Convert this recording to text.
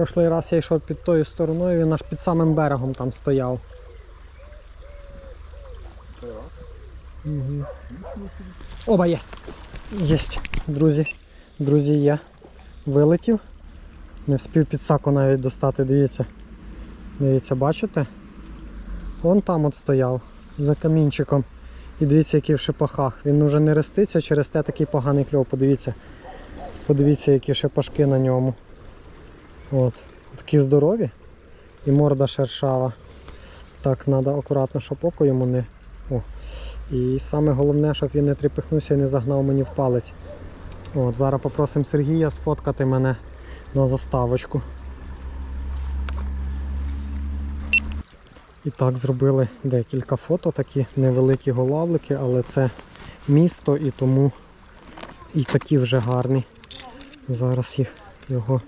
Прошлий раз я йшов під тою стороною, він аж під самим берегом там стояв. Угу. Оба єсть. Єсть. Друзі. Друзі, є. Вилетів. Не вспів підсаку навіть достати, дивіться. Дивіться, бачите? Вон там от стояв, за камінчиком. І дивіться, який в шипахах. Він вже не реститься, через те такий поганий кльов. Подивіться. Подивіться, які шипашки на ньому. От. Такі здорові. І морда шершава. Так, треба акуратно, щоб око йому не. О. І саме головне, щоб він не тріпихнувся і не загнав мені в палець. От, зараз попросимо Сергія сфоткати мене на заставочку. І так зробили декілька фото, такі невеликі голавлики, але це місто і тому і такі вже гарні. Зараз їх його